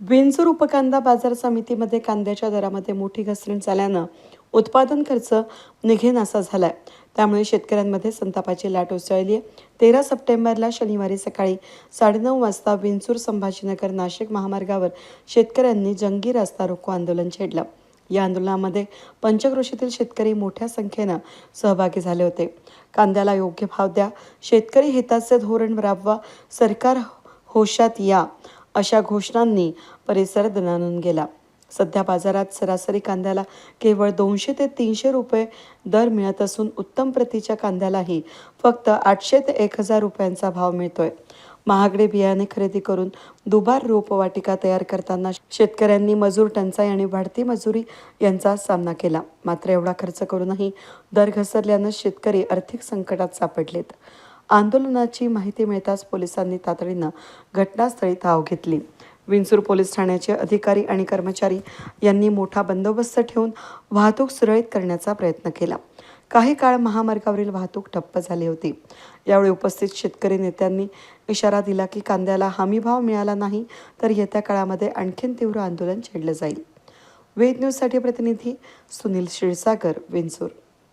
विंजूर उपकांदा बाजार समितीमध्ये कांद्याच्या दरामध्ये मोठी घसरण झाल्यानं उत्पादन खर्च निघेनासा झालाय. त्यामुळे शेतकऱ्यांमध्ये संतापाची लाट उसळली आहे. तेरा सप्टेंबरला शनिवारी सकाळी साडेनऊ वाजता विंचूर संभाजीनगर नाशिक महामार्गावर शेतकऱ्यांनी जंगी रास्ता रोको आंदोलन छेडलं. या आंदोलनामध्ये पंचक्रोशीतील शेतकरी मोठ्या संख्येनं सहभागी झाले होते. कांद्याला योग्य भाव द्या. शेतकरी हिताचे धोरण राबवा. सरकार होशात या. अशा घोषणांनी परिसर दणानून गेला. सध्या बाजारात सरासरी कांद्याला केवळ दोनशे ते तीनशे रुपये दर मिळत असून उत्तम प्रतीच्या कांद्यालाही फक्त आठशे ते एक हजार रुपयांचा भाव मिळतोय. महागडे बियाणे खरेदी करून दुबार रोपवाटिका तयार करताना शेतकऱ्यांनी मजूर टंचाई आणि वाढती मजुरी यांचा सामना केला. मात्र एवढा खर्च करूनही दर घसरल्यानं शेतकरी आर्थिक संकटात सापडलेत. आंदोलनाची माहिती मिळताच पोलिसांनी तातडीनं घटनास्थळी धाव घेतली. विंचूर पोलीस ठाण्याचे अधिकारी आणि कर्मचारी यांनी मोठा बंदोबस्त ठेवून वाहतूक सुरळीत करण्याचा प्रयत्न केला. काही काळ महामार्गावरील वाहतूक ठप्प झाली होती. यावेळी उपस्थित शेतकरी नेत्यांनी इशारा दिला की कांद्याला हमीभाव मिळाला नाही तर येत्या काळामध्ये आणखीन तीव्र आंदोलन छेडलं जाईल. वेद न्यूजसाठी प्रतिनिधी सुनील क्षीरसागर विंचूर.